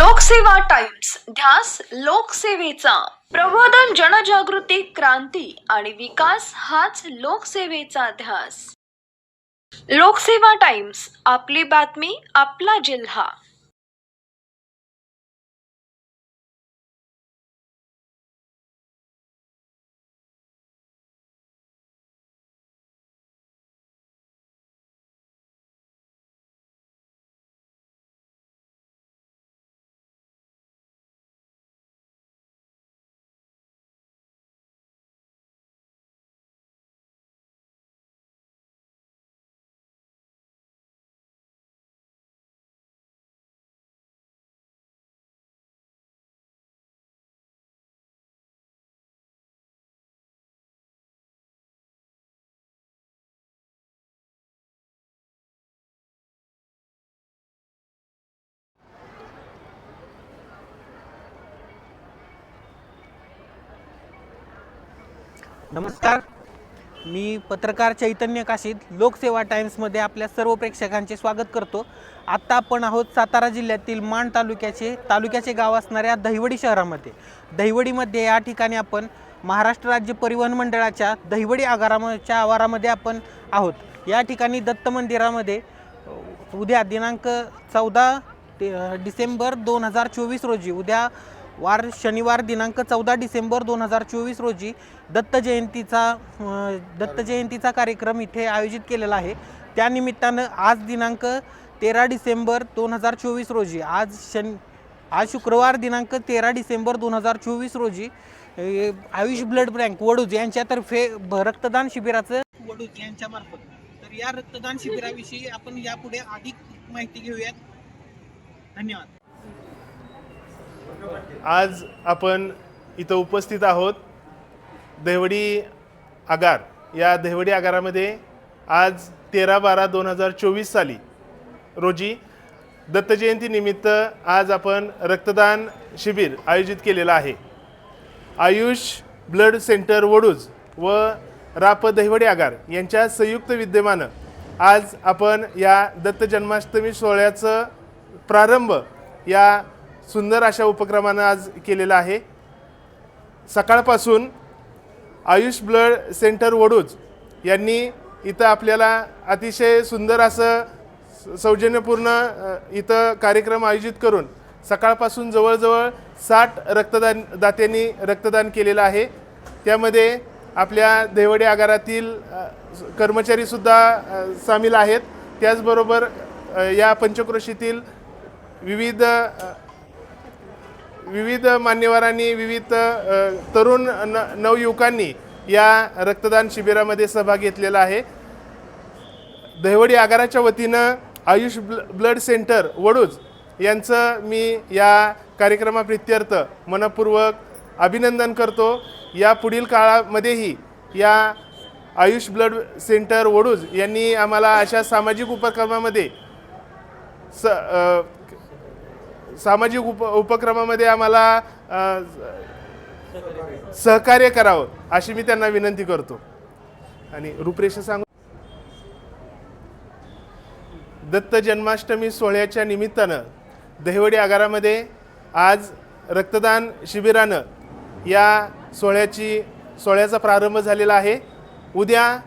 लोकसेवा टाइम्स ध्यास लोकसेवेचा. प्रबोधन जनजागृती क्रांती आणि विकास हाच लोकसेवेचा ध्यास. लोकसेवा टाइम्स आपली बातमी आपला जिल्हा. नमस्कार. मी पत्रकार चैतन्य काशीद लोकसेवा टाईम्समध्ये आपल्या सर्व प्रेक्षकांचे स्वागत करतो. आत्ता आपण आहोत सातारा जिल्ह्यातील माण तालुक्याचे तालुक्याचे गाव असणाऱ्या दहिवडी शहरामध्ये. दहिवडीमध्ये या ठिकाणी आपण महाराष्ट्र राज्य परिवहन मंडळाच्या दहिवडी आगाराच्या आवारामध्ये आपण आहोत. या ठिकाणी दत्त मंदिरामध्ये उद्या दिनांक चौदा ते डिसेंबर दोन हजार चोवीस रोजी उद्या वार शनिवार दिनांक चौदा डिसेंबर दोन हजार चोवीस रोजी दत्त जयंतीचा दत्त जयंतीचा कार्यक्रम इथे आयोजित केलेला आहे. त्यानिमित्तानं आज दिनांक तेरा डिसेंबर दोन हजार चोवीस रोजी आज शन आज शुक्रवार दिनांक तेरा डिसेंबर दोन हजार चोवीस रोजी आयुष ब्लड बँक वडूज यांच्यातर्फे रक्तदान शिबिराचं वडूज यांच्यामार्फत तर या रक्तदान शिबिराविषयी आपण यापुढे अधिक माहिती घेऊयात. धन्यवाद. आज आपण इथं उपस्थित आहोत देवडी आगार. या देवडी आगारामध्ये आज तेरा बारा दोन हजार चोवीस साली रोजी दत्त जयंतीनिमित्त आज आपण रक्तदान शिबिर आयोजित केलेलं आहे. आयुष ब्लड सेंटर वडूज व राप दहिवडी आगार यांच्या संयुक्त विद्यमानं आज आपण या दत्त जन्माष्टमी सोहळ्याचं प्रारंभ या सुंदर अशा उपक्रमानं आज केलेला आहे. सकाळपासून आयुष ब्लड सेंटर वडूज यांनी इथं आपल्याला अतिशय सुंदर असं स- सौजन्यपूर्ण इथं कार्यक्रम आयोजित करून सकाळपासून जवळजवळ साठ रक्तदान दात्यांनी रक्तदान केलेलं आहे. त्यामध्ये आपल्या देवडे आगारातील कर्मचारीसुद्धा सामील आहेत. त्याचबरोबर या पंचक्रोशीतील विविध विविध मान्यवरांनी विविध तरुण न नवयुवकांनी या रक्तदान शिबिरामध्ये सहभाग घेतलेला आहे. दहिवडी आगाराच्या वतीनं आयुष ब्ल ब्लड सेंटर वडूज यांचं मी या कार्यक्रमाप्रित्यर्थ मनपूर्वक अभिनंदन करतो. या पुढील काळामध्येही या आयुष ब्लड सेंटर वडूज यांनी आम्हाला अशा सामाजिक उपक्रमामध्ये स सामाजिक उप उपक्रमामध्ये आम्हाला सहकार्य करावं अशी मी त्यांना विनंती करतो. आणि रूपरेषा सांगू दत्त जन्माष्टमी सोहळ्याच्या निमित्तानं दहिवडी आगारामध्ये आज रक्तदान शिबिरानं या सोहळ्याची सोहळ्याचा प्रारंभ झालेला आहे. उद्या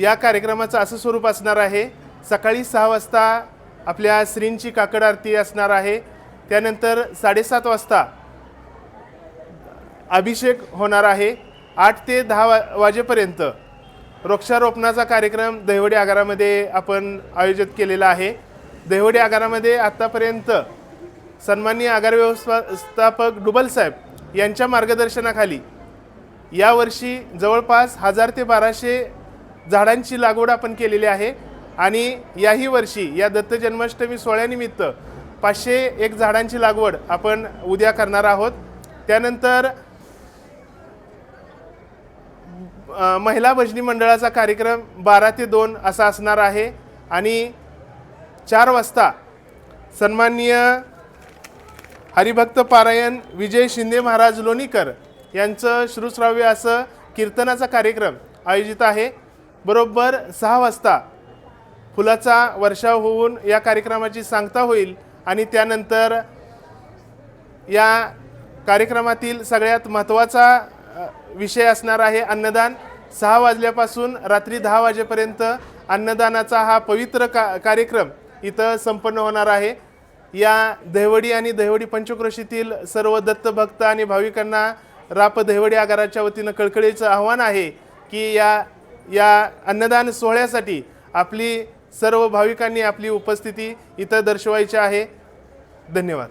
या कार्यक्रमाचं असं स्वरूप असणार आहे. सकाळी सहा वाजता आपल्या श्रींची काकड आरती असणार आहे. त्यानंतर साडेसात वाजता अभिषेक होणार आहे. आठ ते दहा वा वाजेपर्यंत वृक्षारोपणाचा कार्यक्रम दहिवडी आगारामध्ये आपण आयोजित केलेला आहे. दहिवडी आगारामध्ये आत्तापर्यंत सन्माननीय आगार व्यवस्थापक डुबल साहेब यांच्या मार्गदर्शनाखाली यावर्षी जवळपास हजार ते बाराशे झाडांची लागवड आपण केलेली आहे. आणि याही वर्षी या दत्त जन्माष्टमी सोहळ्यानिमित्त पाचशे एक झाडांची लागवड आपण उद्या करणार आहोत. त्यानंतर महिला भजनी मंडळाचा कार्यक्रम बारा ते दोन असा असणार आहे. आणि चार वाजता सन्माननीय हरिभक्त पारायण विजय शिंदे महाराज लोणीकर यांचं श्रुश्राव्य असं कीर्तनाचा कार्यक्रम आयोजित आहे. बरोबर सहा वाजता फुलाचा वर्षाव होऊन या कार्यक्रमाची सांगता होईल आणि त्यानंतर या कार्यक्रमातील सगळ्यात महत्त्वाचा विषय असणार आहे अन्नदान. सहा वाजल्यापासून रात्री दहा वाजेपर्यंत अन्नदानाचा हा पवित्र का कार्यक्रम इथं संपन्न होणार आहे. या दहिवडी आणि दहिवडी पंचक्रोशीतील सर्व दत्तभक्त आणि भाविकांना राप दहिवडी आगाराच्या वतीनं कळकळीचं आव्हान आहे की या या अन्नदान सोहळ्यासाठी आपली सर्व भाविकांनी आपली उपस्थिती इथं दर्शवायची आहे. धन्यवाद.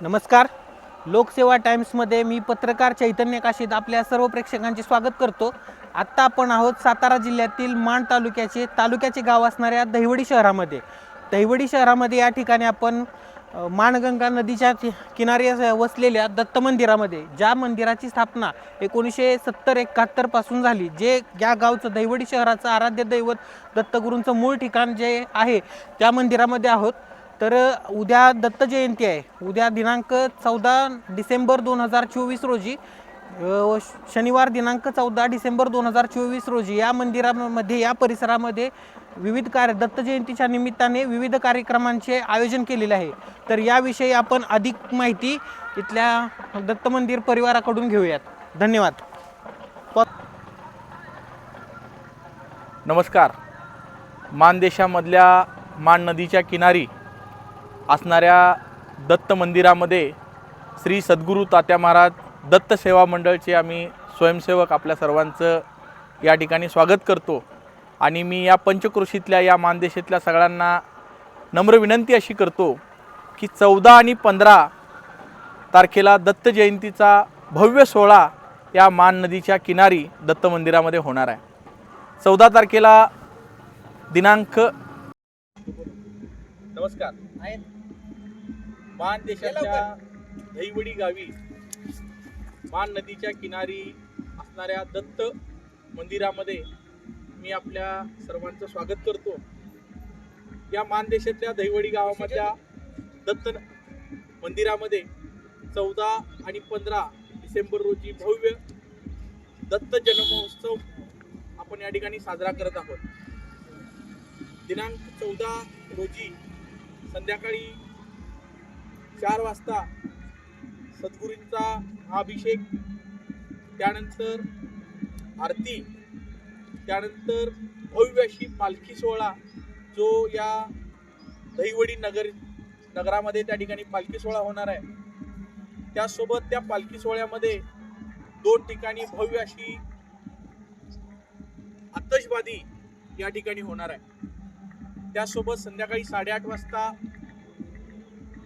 नमस्कार. लोकसेवा टाइम्समध्ये मी पत्रकार चैतन्य काशीद आपल्या सर्व प्रेक्षकांचे स्वागत करतो. आत्ता आपण आहोत सातारा जिल्ह्यातील माण तालुक्याचे तालुक्याचे गाव असणाऱ्या दहिवडी शहरामध्ये. दहिवडी शहरामध्ये या ठिकाणी आपण माणगंगा नदीच्या कि- किनारी वसलेल्या दत्त मंदिरामध्ये ज्या मंदिराची स्थापना एकोणीसशे सत्तर एकाहत्तरपासून झाली जे या गावचं दहिवडी शहराचं आराध्य दैवत दत्तगुरूंचं मूळ ठिकाण जे आहे त्या मंदिरामध्ये आहोत. तर उद्या दत्त जयंती आहे. उद्या दिनांक चौदा डिसेंबर दोन हजार चोवीस रोजी शनिवार दिनांक चौदा डिसेंबर दोन हजार चोवीस रोजी या मंदिरामध्ये या परिसरामध्ये विविध कार्य दत्त जयंतीच्या निमित्ताने विविध कार्यक्रमांचे आयोजन केलेले आहे. तर याविषयी आपण अधिक माहिती इथल्या दत्त मंदिर परिवाराकडून घेऊयात. धन्यवाद. प- नमस्कार. मानदेशामधल्या मान नदीच्या किनारी असणाऱ्या दत्त मंदिरामध्ये श्री सद्गुरू तात्या महाराज दत्त सेवा मंडळचे आम्ही स्वयंसेवक आपल्या सर्वांचं या ठिकाणी स्वागत करतो. आणि मी या पंचक्रोशीतल्या या मानदेशातल्या सगळ्यांना नम्र विनंती अशी करतो की चौदा आणि पंधरा तारखेला दत्त जयंतीचा भव्य सोहळा या मान नदीच्या किनारी दत्त मंदिरामध्ये होणार आहे. चौदा तारखेला दिनांक नमस्कार. मान देशाच्या दहिवडी गावी मान नदीच्या किनारी असणाऱ्या दत्त मंदिरामध्ये मी आपल्या सर्वांचं स्वागत करतो. या मान देशातल्या दहिवडी गावामधल्या दत्त मंदिरामध्ये चौदा आणि पंधरा डिसेंबर रोजी भव्य दत्त जन्मोत्सव आपण या ठिकाणी साजरा करत आहोत. दिनांक चौदा रोजी संध्याकाळी चार वाजता सद्गुरूंचा अभिषेक त्यानंतर आरती त्यानंतर भव्य अशी पालखी सोहळा जो या दहिवडी नगर नगरामध्ये त्या ठिकाणी पालखी सोहळा होणार आहे. त्यासोबत त्या पालखी सोहळ्यामध्ये दोन ठिकाणी भव्य अशी आतषबाजी या ठिकाणी होणार आहे. त्यासोबत संध्याकाळी साडेआठ वाजता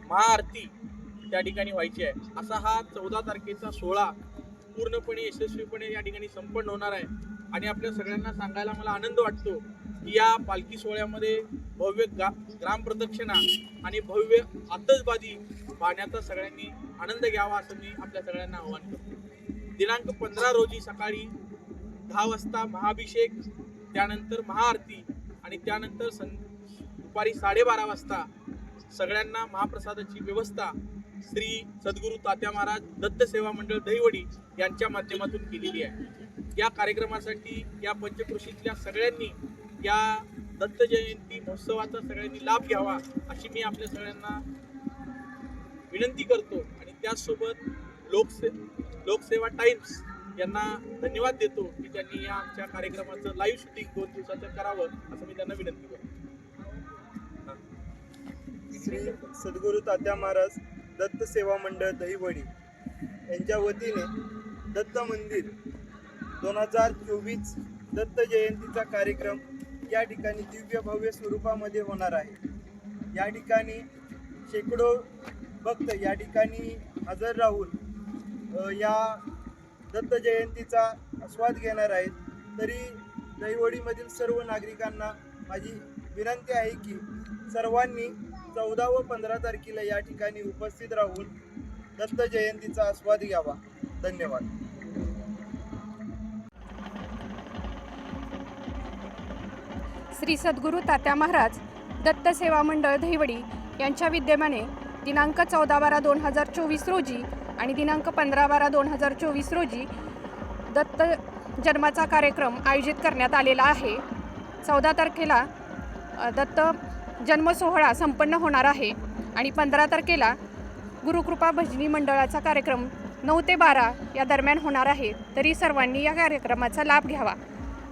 महाआरती त्या ठिकाणी व्हायची आहे. असा हा चौदा तारखेचा सोहळा पूर्णपणे यशस्वीपणे या ठिकाणी संपन्न होणार आहे. आणि आपल्या सगळ्यांना सांगायला मला आनंद वाटतो की या पालखी सोहळ्यामध्ये भव्य गा ग्रामप्रदक्षिणा आणि भव्य आतषबाजी पाहण्याचा सगळ्यांनी आनंद घ्यावा असं मी आपल्या सगळ्यांना आवाहन करतो. दिनांक पंधरा रोजी सकाळी दहा वाजता महाअभिषेक त्यानंतर महाआरती आणि त्यानंतर सं दुपारी साडेबारा वाजता सगळ्यांना महाप्रसादाची व्यवस्था श्री सद्गुरू तात्या महाराज दत्त सेवा मंडळ दहिवडी यांच्या माध्यमातून केलेली आहे. या कार्यक्रमासाठी या पंचकृषीतल्या सगळ्यांनी या दत्त जयंती महोत्सवाचा सगळ्यांनी लाभ घ्यावा अशी मी आपल्या सगळ्यांना विनंती करतो आणि त्याचसोबत लोकसे लोकसेवा टाइम्स यांना धन्यवाद देतो की त्यांनी या आमच्या कार्यक्रमाचं लाईव्ह शूटिंग दोन दिवसाचं करावं असं मी त्यांना विनंती करतो. श्री सद्गुरू तात्या महाराज दत्त सेवा मंडळ दहिवडी यांच्या वतीने दत्त मंदिर दोन हजार चोवीस दत्त जयंतीचा कार्यक्रम या ठिकाणी दिव्य भव्य स्वरूपामध्ये होणार आहे. या ठिकाणी शेकडो भक्त या ठिकाणी हजर राहून या दत्त जयंतीचा आस्वाद घेणार आहेत. तरी दहिवडीमधील सर्व नागरिकांना माझी विनंती आहे की सर्वांनी चौदा व पंधरा तारखेला या ठिकाणी उपस्थित राहून दत्त जयंतीचा आस्वाद घ्यावा. धन्यवाद. श्री सद्गुरू तात्या महाराज दत्त सेवा मंडळ धैवडी यांच्या विद्यमाने दिनांक चौदा बारा दोन हजार चोवीस रोजी आणि दिनांक पंधरा बारा दोन हजार चोवीस रोजी दत्त जन्माचा कार्यक्रम आयोजित करण्यात आलेला आहे. चौदा तारखेला दत्त जन्मसोहळा संपन्न होणार आहे. आणि पंधरा तारखेला गुरुकृपा भजनी मंडळाचा कार्यक्रम नऊ ते बारा या दरम्यान होणार आहे. तरी सर्वांनी या कार्यक्रमाचा लाभ घ्यावा.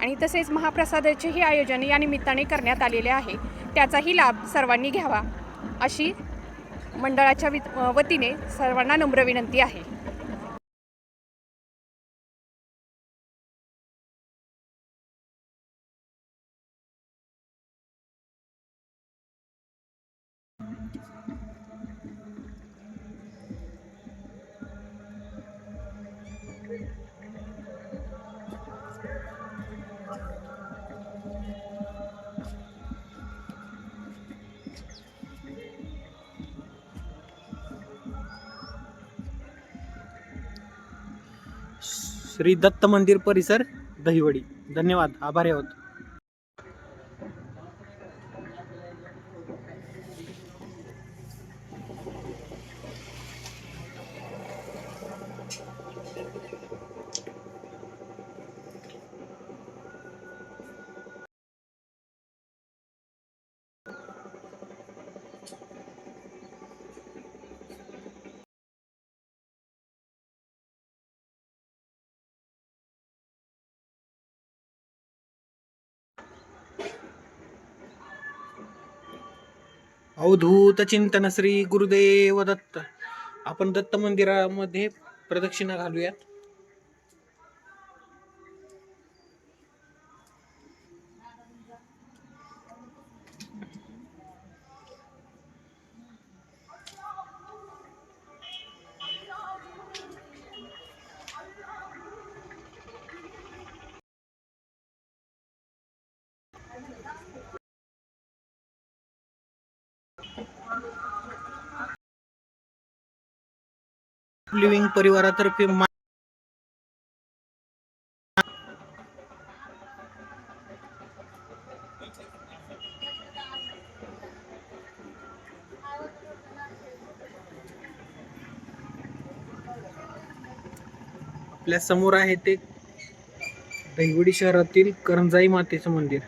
आणि तसेच महाप्रसादाचेही आयोजन या निमित्ताने करण्यात आलेले आहे. त्याचाही लाभ सर्वांनी घ्यावा. अशी मंडळाच्या वि वतीने सर्वांना नम्र विनंती आहे. श्री दत्त मंदिर परिसर दहिवडी. धन्यवाद. आभारी आहोत. अवधूत चिंतन श्री गुरुदेव दत्त. आपण दत्त मंदिरामध्ये प्रदक्षिणा घालूयात. लिव्हिंग परिवारातर्फे मा- आपल्यासमोर आहे ते दहिवडी शहरातील करंजाई मातेचं मंदिर.